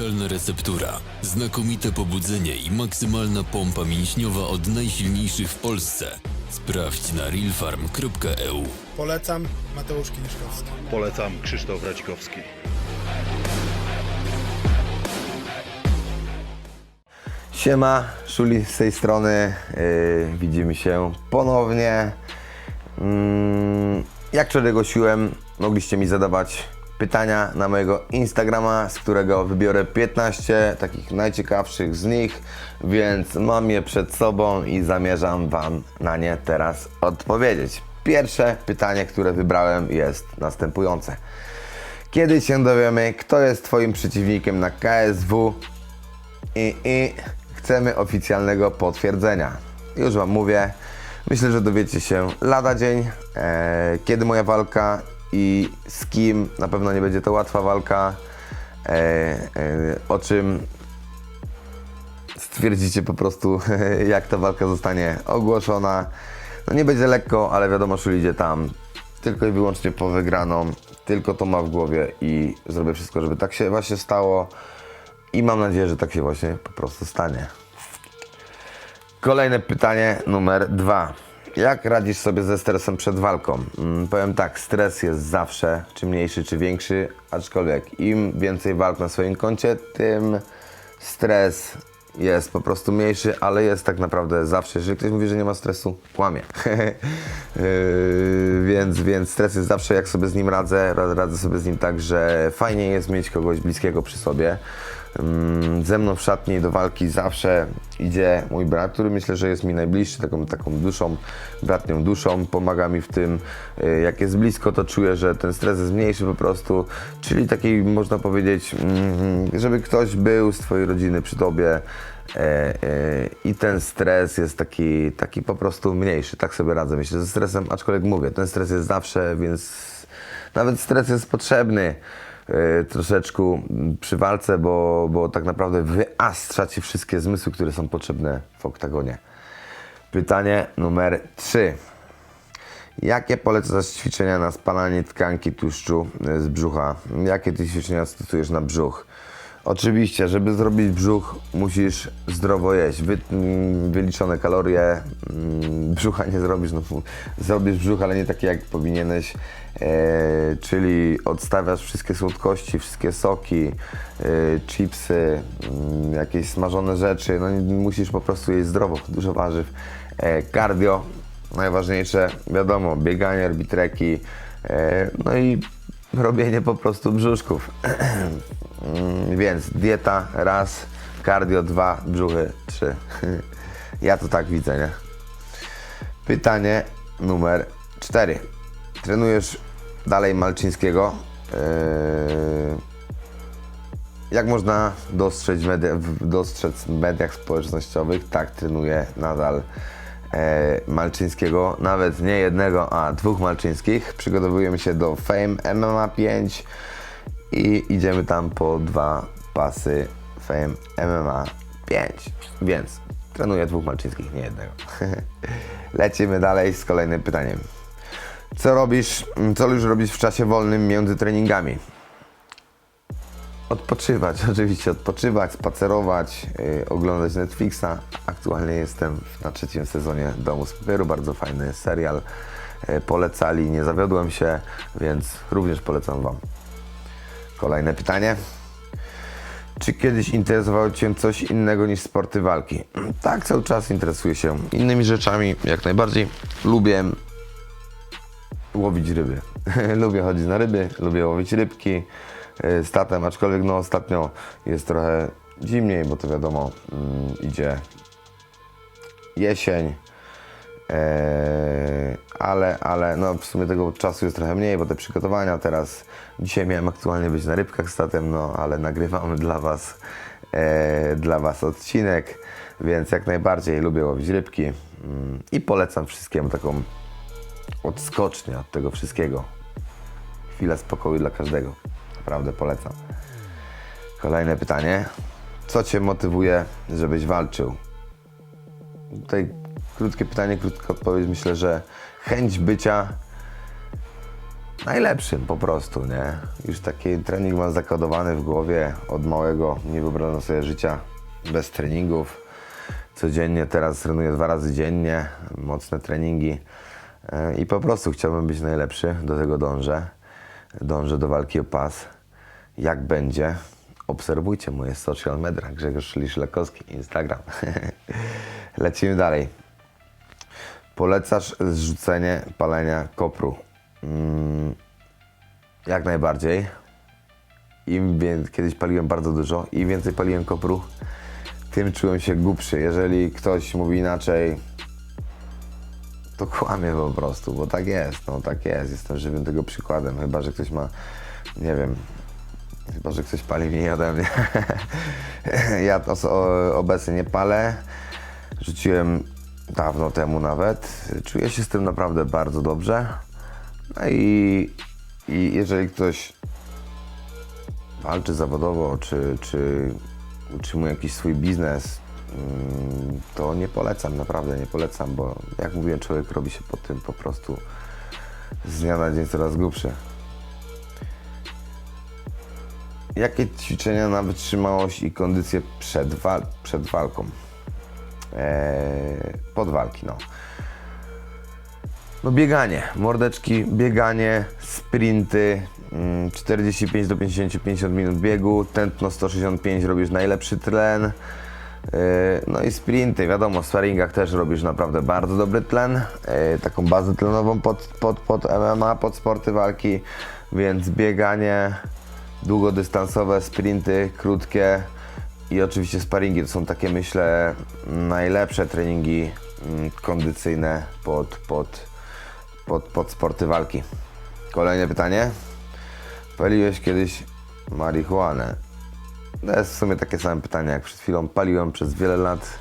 Unikalna receptura, znakomite pobudzenie i maksymalna pompa mięśniowa od najsilniejszych w Polsce. Sprawdź na realfarm.eu. Polecam Mateusz Kieliszkowski. Polecam Krzysztof Radzikowski. Siema, Szuli z tej strony. Yy, widzimy się ponownie. Mm, jak wczoraj ogłosiłem, mogliście mi zadawać pytania na mojego Instagrama, z którego wybiorę 15 takich najciekawszych z nich, więc mam je przed sobą i zamierzam Wam na nie teraz odpowiedzieć. Pierwsze pytanie, które wybrałem jest następujące. Kiedy się dowiemy, kto jest Twoim przeciwnikiem na KSW i, i chcemy oficjalnego potwierdzenia. Już Wam mówię, myślę, że dowiecie się lada dzień, e, kiedy moja walka i z kim. Na pewno nie będzie to łatwa walka, e, e, o czym stwierdzicie po prostu, jak ta walka zostanie ogłoszona. No nie będzie lekko, ale wiadomo, że idzie tam tylko i wyłącznie po wygraną. Tylko to ma w głowie i zrobię wszystko, żeby tak się właśnie stało. I mam nadzieję, że tak się właśnie po prostu stanie. Kolejne pytanie numer dwa. Jak radzisz sobie ze stresem przed walką? Mm, powiem tak, stres jest zawsze, czy mniejszy, czy większy, aczkolwiek im więcej walk na swoim koncie, tym stres jest po prostu mniejszy, ale jest tak naprawdę zawsze. Jeżeli ktoś mówi, że nie ma stresu, kłamie. Yy, więc, więc stres jest zawsze, jak sobie z nim radzę, ra- radzę sobie z nim tak, że fajnie jest mieć kogoś bliskiego przy sobie. Mm, Ze mną w szatni do walki zawsze idzie mój brat, który myślę, że jest mi najbliższy, taką, taką duszą, bratnią duszą, pomaga mi w tym. Y, Jak jest blisko, to czuję, że ten stres jest mniejszy po prostu, czyli taki można powiedzieć, mm, żeby ktoś był z twojej rodziny przy tobie e, e, i ten stres jest taki, taki po prostu mniejszy, tak sobie radzę. Myślę, ze stresem, aczkolwiek mówię, ten stres jest zawsze, więc nawet stres jest potrzebny troszeczkę przy walce, bo, bo tak naprawdę wyastrza ci wszystkie zmysły, które są potrzebne w oktagonie. Pytanie numer 3. Jakie polecasz ćwiczenia na spalanie tkanki tłuszczu e, z brzucha? Jakie ty ćwiczenia stosujesz na brzuch? Oczywiście, żeby zrobić brzuch, musisz zdrowo jeść. Wy, mm, wyliczone kalorie mm, brzucha nie zrobisz. No, zrobisz brzuch, ale nie taki jak powinieneś. E, czyli odstawiasz wszystkie słodkości, wszystkie soki, e, chipsy, mm, jakieś smażone rzeczy. No, musisz po prostu jeść zdrowo, dużo warzyw. E, cardio, najważniejsze, wiadomo, bieganie, arbitreki, e, no i robienie po prostu brzuszków. Mm, Więc dieta raz, cardio dwa, brzuchy trzy. Ja to tak widzę, nie? Pytanie numer cztery. Trenujesz dalej Malczyńskiego. Eee, jak można dostrzec w mediach społecznościowych? Tak, trenuję nadal e, Malczyńskiego. Nawet nie jednego, a dwóch Malczyńskich. Przygotowujemy się do Fame MMA 5 i idziemy tam po dwa pasy Fame MMA 5. Więc trenuję dwóch Malczyńskich, nie jednego. Lecimy dalej z kolejnym pytaniem. Co robisz, co lubisz robić w czasie wolnym między treningami? Odpoczywać, oczywiście odpoczywać, spacerować, yy, oglądać Netflixa. Aktualnie jestem na trzecim sezonie Domu z Papieru, bardzo fajny serial. Yy, polecali, nie zawiodłem się, więc również polecam Wam. Kolejne pytanie. Czy kiedyś interesowało Cię coś innego niż sporty walki? Tak, cały czas interesuję się innymi rzeczami, jak najbardziej. Lubię łowić ryby. lubię chodzić na ryby, lubię łowić rybki z tatem, aczkolwiek no ostatnio jest trochę zimniej, bo to wiadomo, mm, idzie jesień. Eee, ale, ale no w sumie tego czasu jest trochę mniej, bo te przygotowania teraz, dzisiaj miałem aktualnie być na rybkach z no ale nagrywamy dla Was, e, dla Was odcinek, więc jak najbardziej lubię łowić rybki mm, i polecam wszystkiemu taką odskocznię od tego wszystkiego. Chwila spokoju dla każdego. Naprawdę polecam. Kolejne pytanie. Co Cię motywuje, żebyś walczył? Tutaj krótkie pytanie, krótka odpowiedź. Myślę, że chęć bycia najlepszym po prostu, nie? Już taki trening mam zakodowany w głowie od małego, nie wyobrażam sobie życia bez treningów. Codziennie teraz trenuję dwa razy dziennie, mocne treningi E, i po prostu chciałbym być najlepszy, do tego dążę. Dążę do walki o pas. Jak będzie? Obserwujcie moje social media, Grzegorz Liszlakowski, Instagram. Lecimy dalej. Polecasz zrzucenie palenia kopru? Mm, jak najbardziej. Im wie, kiedyś paliłem bardzo dużo, im więcej paliłem kopru, tym czułem się głupszy. Jeżeli ktoś mówi inaczej, to kłamie po prostu, bo tak jest, no tak jest. Jestem żywym tego przykładem, chyba że ktoś ma, nie wiem, chyba że ktoś pali mniej ode mnie. ja to obecnie nie palę. Rzuciłem dawno temu nawet. Czuję się z tym naprawdę bardzo dobrze. No i, i jeżeli ktoś walczy zawodowo, czy, czy utrzymuje jakiś swój biznes, mm, to nie polecam, naprawdę nie polecam, bo jak mówiłem, człowiek robi się po tym po prostu z dnia na dzień coraz głupszy. Jakie ćwiczenia na wytrzymałość i kondycję przed, wal- przed walką? Eee, pod walki, no. No bieganie, mordeczki, bieganie, sprinty, mm, 45 do 50, 50 minut biegu, tętno 165 robisz najlepszy tlen. Yy, No i sprinty, wiadomo, w sparingach też robisz naprawdę bardzo dobry tlen, yy, taką bazę tlenową pod, pod, pod MMA, pod sporty walki, więc bieganie, długodystansowe sprinty, krótkie i oczywiście sparingi to są takie myślę najlepsze treningi mm, kondycyjne pod, pod, pod, pod sporty walki. Kolejne pytanie. Paliłeś kiedyś marihuanę? To jest w sumie takie same pytanie jak przed chwilą. Paliłem przez wiele lat.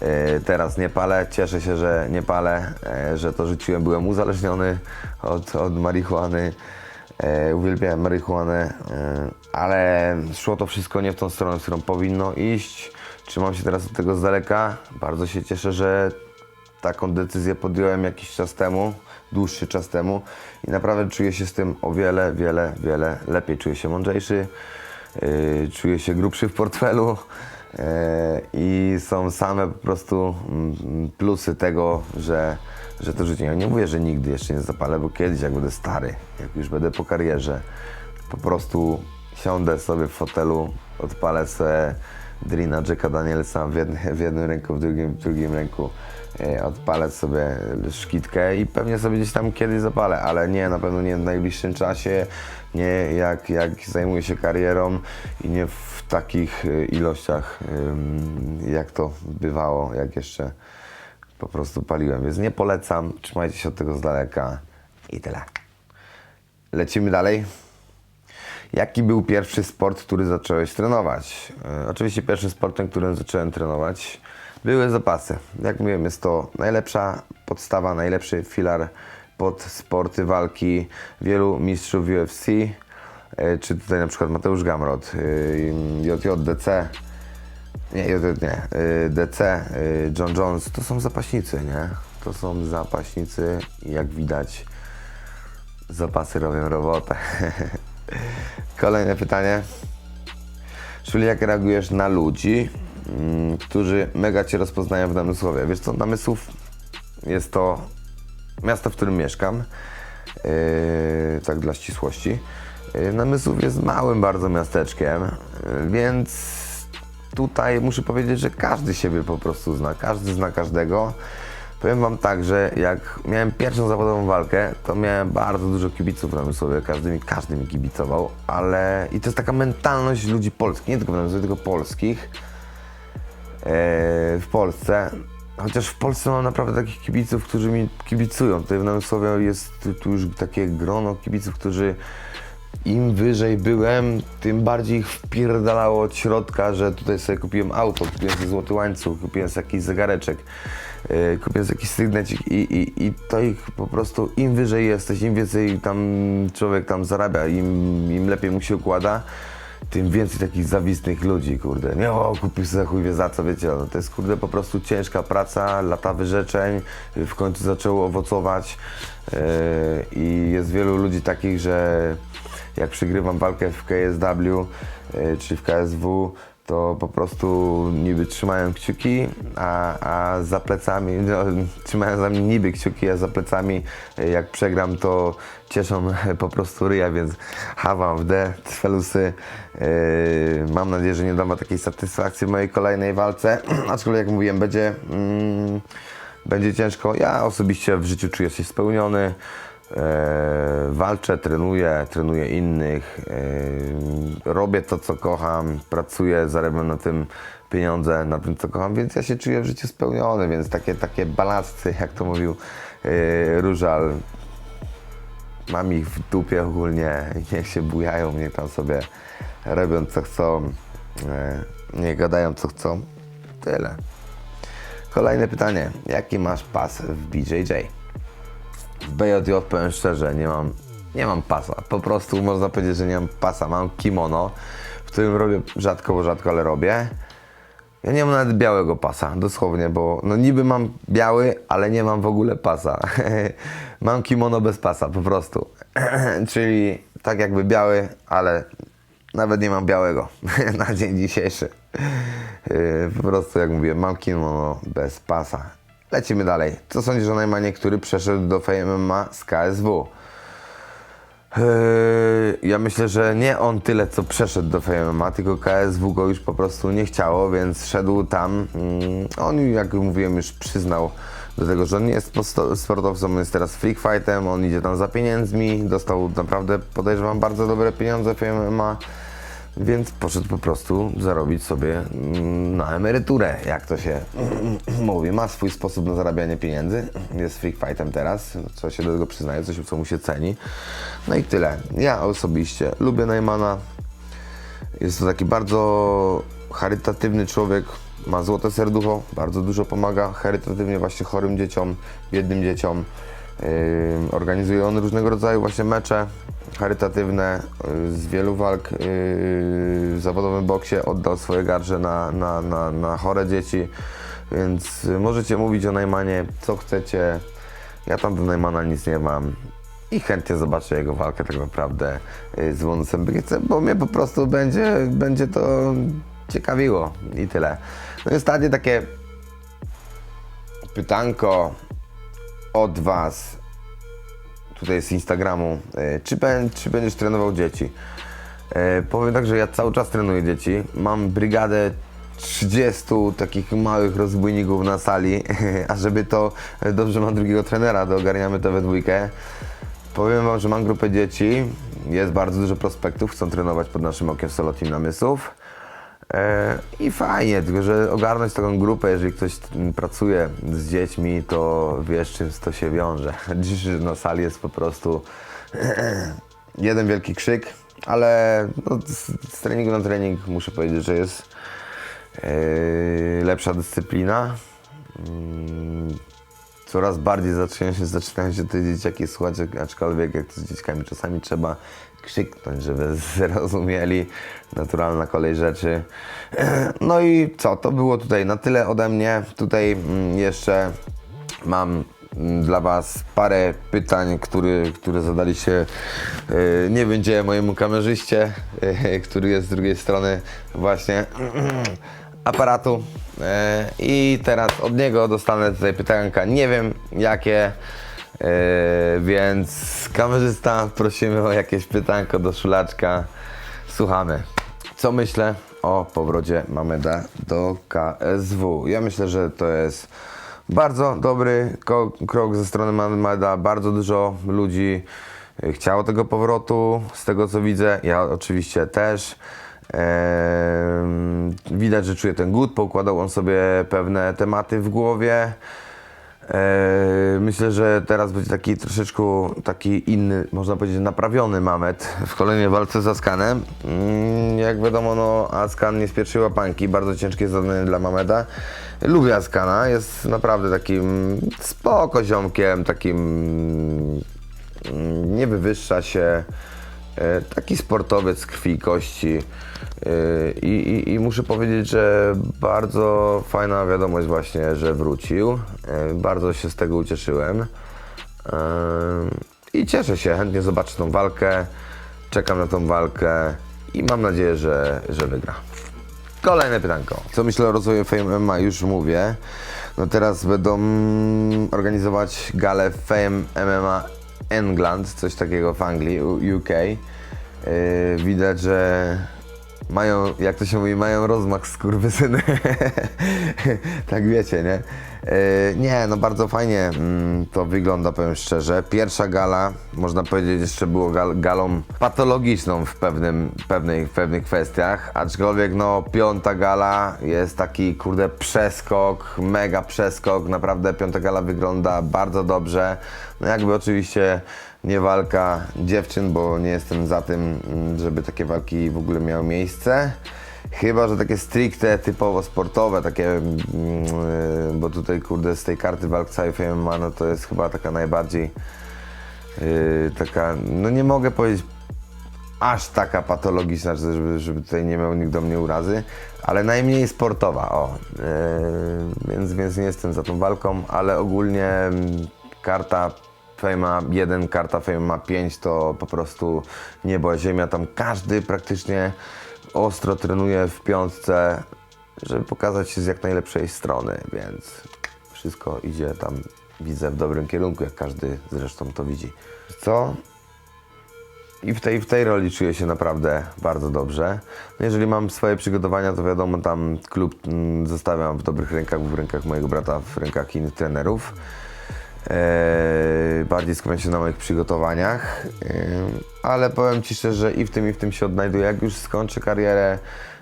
E, Teraz nie palę. Cieszę się, że nie palę, e, że to rzuciłem. Byłem uzależniony od, od marihuany. E, Uwielbiałem marihuanę, e, ale szło to wszystko nie w tą stronę, w którą powinno iść. Trzymam się teraz od tego z daleka. Bardzo się cieszę, że taką decyzję podjąłem jakiś czas temu, dłuższy czas temu i naprawdę czuję się z tym o wiele, wiele, wiele lepiej. Czuję się mądrzejszy, yy, czuję się grubszy w portfelu i są same po prostu mm, plusy tego, że, że to życie. Ja nie mówię, że nigdy jeszcze nie zapalę, bo kiedyś jak będę stary, jak już będę po karierze, po prostu siądę sobie w fotelu, odpalę sobie Drina Jacka Danielsa w, jednym, w jednym ręku, w drugim, w drugim ręku e, odpalę sobie szkitkę i pewnie sobie gdzieś tam kiedyś zapalę, ale nie, na pewno nie w najbliższym czasie, nie jak, jak zajmuję się karierą i nie w takich e, ilościach, jak to bywało, jak jeszcze po prostu paliłem, więc nie polecam, trzymajcie się od tego z daleka i tyle. Lecimy dalej. Jaki był pierwszy sport, który zacząłeś trenować? E, oczywiście pierwszym sportem, którym zacząłem trenować, były zapasy. Jak mówiłem, jest to najlepsza podstawa, najlepszy filar pod sporty walki wielu mistrzów UFC, czy tutaj na przykład Mateusz Gamrot, e, JJDC, nie, JJ nie, e, DC, e, John Jones, to są zapaśnicy, nie? To są zapaśnicy i jak widać zapasy robią robotę. Kolejne pytanie. Czyli jak reagujesz na ludzi, mm, którzy mega Cię rozpoznają w Namysłowie? Wiesz co, Namysłów jest to miasto, w którym mieszkam, tak dla ścisłości. Yy, Namysłów jest małym bardzo miasteczkiem, yy, więc tutaj muszę powiedzieć, że każdy siebie po prostu zna, każdy zna każdego. Powiem Wam tak, że jak miałem pierwszą zawodową walkę, to miałem bardzo dużo kibiców w Namysłowie, każdy mi, każdy mi kibicował, ale i to jest taka mentalność ludzi polskich, nie tylko w Namysłowie, tylko polskich e, w Polsce. Chociaż w Polsce mam naprawdę takich kibiców, którzy mi kibicują. Tutaj w Namysłowie jest tu już takie grono kibiców, którzy im wyżej byłem, tym bardziej ich wpierdalało od środka, że tutaj sobie kupiłem auto, kupiłem sobie złoty łańcuch, kupiłem sobie jakiś zegareczek, yy, kupiłem sobie jakiś sygnecik i, i, i to ich po prostu, im wyżej jesteś, im więcej tam człowiek tam zarabia, im, im lepiej mu się układa, tym więcej takich zawistnych ludzi, kurde. Nie, o, kupił sobie chuj wie za co, wiecie, no, to jest, kurde, po prostu ciężka praca, lata wyrzeczeń, w końcu zaczęło owocować yy, i jest wielu ludzi takich, że jak przygrywam walkę w KSW czy w KSW, to po prostu niby trzymają kciuki, a, a za plecami, no, trzymają za mnie niby kciuki, a za plecami y, jak przegram, to cieszą po prostu ryja, więc hawam w D, felusy. Yy, mam nadzieję, że nie dam takiej satysfakcji w mojej kolejnej walce, aczkolwiek jak mówiłem, będzie, mm, będzie ciężko. Ja osobiście w życiu czuję się spełniony. E, walczę, trenuję, trenuję innych, e, robię to, co kocham, pracuję, zarabiam na tym pieniądze, na tym, co kocham, więc ja się czuję w życiu spełniony, więc takie, takie balasty, jak to mówił e, Różal, mam ich w dupie ogólnie, niech się bujają, niech tam sobie robią, co chcą, e, niech gadają, co chcą, tyle. Kolejne pytanie, jaki masz pas w BJJ? BJJ powiem szczerze, nie mam, nie mam pasa. Po prostu można powiedzieć, że nie mam pasa. Mam kimono, w którym robię rzadko, bo rzadko, ale robię. Ja nie mam nawet białego pasa, dosłownie, bo no niby mam biały, ale nie mam w ogóle pasa. mam kimono bez pasa, po prostu. Czyli tak jakby biały, ale nawet nie mam białego na dzień dzisiejszy. Yy, Po prostu, jak mówię, mam kimono bez pasa. Lecimy dalej. Co sądzisz o Najmanie, który przeszedł do FMMA z KSW? Yy, Ja myślę, że nie on tyle, co przeszedł do FMMA, tylko KSW go już po prostu nie chciało, więc szedł tam. Mm, On, jak mówiłem, już przyznał do tego, że on nie jest sportowcem, on jest teraz freak fightem, on idzie tam za pieniędzmi, dostał naprawdę, podejrzewam, bardzo dobre pieniądze w MMA, więc poszedł po prostu zarobić sobie mm, na emeryturę, jak to się mówi. Ma swój sposób na zarabianie pieniędzy, jest freak fightem teraz, co się do tego przyznaje, coś, co mu się ceni. No i tyle. Ja osobiście lubię Najmana, jest to taki bardzo charytatywny człowiek, ma złote serducho, bardzo dużo pomaga charytatywnie właśnie chorym dzieciom, biednym dzieciom. Organizuje on różnego rodzaju właśnie mecze charytatywne yy, z wielu walk yy, w zawodowym boksie oddał swoje garże na, na, na, na chore dzieci, więc yy, możecie mówić o Najmanie co chcecie. Ja tam do Najmana nic nie mam i chętnie zobaczę jego walkę tak naprawdę y, z Bykiecem, bo mnie po prostu będzie, będzie to ciekawiło i tyle. No i ostatnie takie pytanko od Was tutaj z Instagramu. Y, Czy, czy będziesz trenował dzieci? E, powiem tak, że ja cały czas trenuję dzieci. Mam brygadę 30 takich małych rozbójników na sali, a żeby to e, dobrze mam drugiego trenera, to ogarniamy to we dwójkę. Powiem Wam, że mam grupę dzieci, jest bardzo dużo prospektów, chcą trenować pod naszym okiem solo team namysłów. E, I fajnie, tylko że ogarnąć taką grupę, jeżeli ktoś mm, pracuje z dziećmi, to wiesz czym to się wiąże. Dziś na sali jest po prostu jeden wielki krzyk, ale no, z, treningu na trening muszę powiedzieć, że jest yy, lepsza dyscyplina. Coraz bardziej zaczynają się, zaczynają się te dzieciaki słuchać, aczkolwiek jak to z dzieciakami czasami trzeba krzyknąć, żeby zrozumieli. Naturalna kolej rzeczy. No i co, to było tutaj na tyle ode mnie. Tutaj mm, jeszcze mam mm, dla Was parę pytań, które, które zadaliście. Yy, Nie będzie mojemu kamerzyście, który jest z drugiej strony właśnie aparatu. Yy, I teraz od niego dostanę tutaj pytanka. Nie wiem jakie. Yy, więc kamerzysta, prosimy o jakieś pytanko do szulaczka. Słuchamy. Co myślę o powrocie Mameda do KSW? Ja myślę, że to jest bardzo dobry krok ze strony Mameda. Bardzo dużo ludzi chciało tego powrotu, z tego co widzę. Ja oczywiście też. Widać, że czuje ten głód, poukładał on sobie pewne tematy w głowie. Myślę, że teraz będzie taki troszeczkę taki inny, można powiedzieć, naprawiony Mamet w kolejnej walce z Askanem. Mm, Jak wiadomo, no Askan nie spieprzył łapanki, bardzo ciężkie zadanie dla Mameda. Lubię Askana, jest naprawdę takim spoko ziomkiem, takim mm, nie wywyższa się, Taki sportowiec krwi i kości. E, I, i, I muszę powiedzieć, że bardzo fajna wiadomość właśnie, że wrócił. E, Bardzo się z tego ucieszyłem. E, I cieszę się, chętnie zobaczę tą walkę. Czekam na tą walkę i mam nadzieję, że, że wygra. Kolejne pytanko. Co myślę o rozwoju Fame MMA? Już mówię. No teraz będą organizować galę Fame MMA England, coś takiego w Anglii, UK. Yy, widać, że mają, jak to się mówi, mają rozmach skurwysyny. tak wiecie, nie? Yy, nie, no bardzo fajnie mm, to wygląda, powiem szczerze. Pierwsza gala, można powiedzieć, jeszcze było gal, galą patologiczną w, pewnym, pewnej, w pewnych kwestiach, aczkolwiek no piąta gala jest taki, kurde, przeskok, mega przeskok, naprawdę piąta gala wygląda bardzo dobrze. No jakby oczywiście nie walka dziewczyn, bo nie jestem za tym, mm, żeby takie walki w ogóle miały miejsce. Chyba, że takie stricte, typowo sportowe, takie, mm, yy, bo tutaj kurde z tej karty walk całej MMA, no to jest chyba taka najbardziej yy, taka, no nie mogę powiedzieć aż taka patologiczna, żeby, żeby tutaj nie miał nikt do mnie urazy, ale najmniej sportowa, o. Yy, więc, więc nie jestem za tą walką, ale ogólnie mm, karta Fejma 1, karta Fejma 5 to po prostu niebo ziemia. Tam każdy praktycznie ostro trenuje w piątce, żeby pokazać się z jak najlepszej strony, więc wszystko idzie tam, widzę, w dobrym kierunku, jak każdy zresztą to widzi. Co? I w tej, w tej roli czuję się naprawdę bardzo dobrze. No jeżeli mam swoje przygotowania, to wiadomo, tam klub mm, zostawiam w dobrych rękach, w rękach mojego brata, w rękach innych trenerów. Eee, bardziej skupiam się na moich przygotowaniach, Eee, ale powiem Ci szczerze, że i w tym, i w tym się odnajduję. Jak już skończę karierę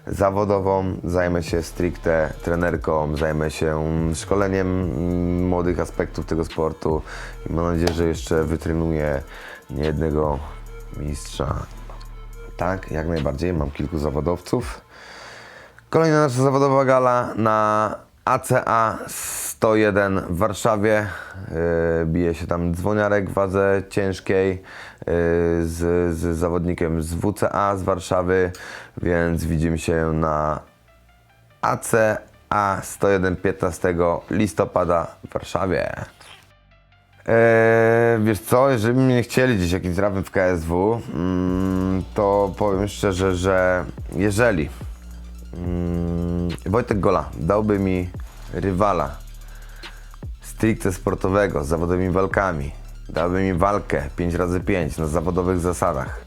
zawodową, zajmę się stricte trenerką, zajmę się szkoleniem mm, młodych aspektów tego sportu i mam nadzieję, że jeszcze wytrenuję niejednego mistrza. Tak, jak najbardziej. Mam kilku zawodowców. Kolejna nasza zawodowa gala na ACA 101 w Warszawie. Yy, bije się tam dzwoniarek w wadze ciężkiej yy, z, z zawodnikiem z WCA z Warszawy, więc widzimy się na ACA 101 15 listopada w Warszawie. Eee, wiesz co, jeżeli mnie chcieli gdzieś jakimś trawem w KSW, mm, to powiem szczerze, że jeżeli Wojtek Gola dałby mi rywala stricte sportowego, z zawodowymi walkami, dałby mi walkę 5x5 na zawodowych zasadach,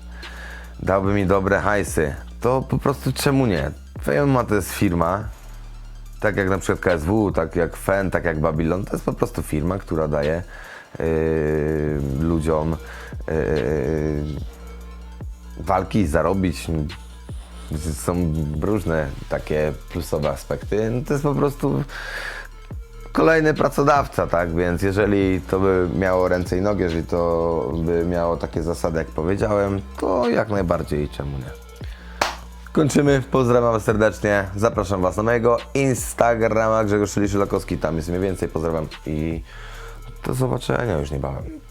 dałby mi dobre hajsy, to po prostu czemu nie? FMA to jest firma, tak jak na przykład KSW, tak jak FEN, tak jak Babylon, to jest po prostu firma, która daje yy, ludziom yy, walki zarobić. Są różne takie plusowe aspekty. No to jest po prostu kolejny pracodawca, tak? Więc jeżeli to by miało ręce i nogi, jeżeli to by miało takie zasady, jak powiedziałem, to jak najbardziej czemu nie. Kończymy. Pozdrawiam Was serdecznie. Zapraszam Was na mojego Instagrama Grzegorz Szylakowski. Tam jest mniej więcej. Pozdrawiam i do zobaczenia już niebawem.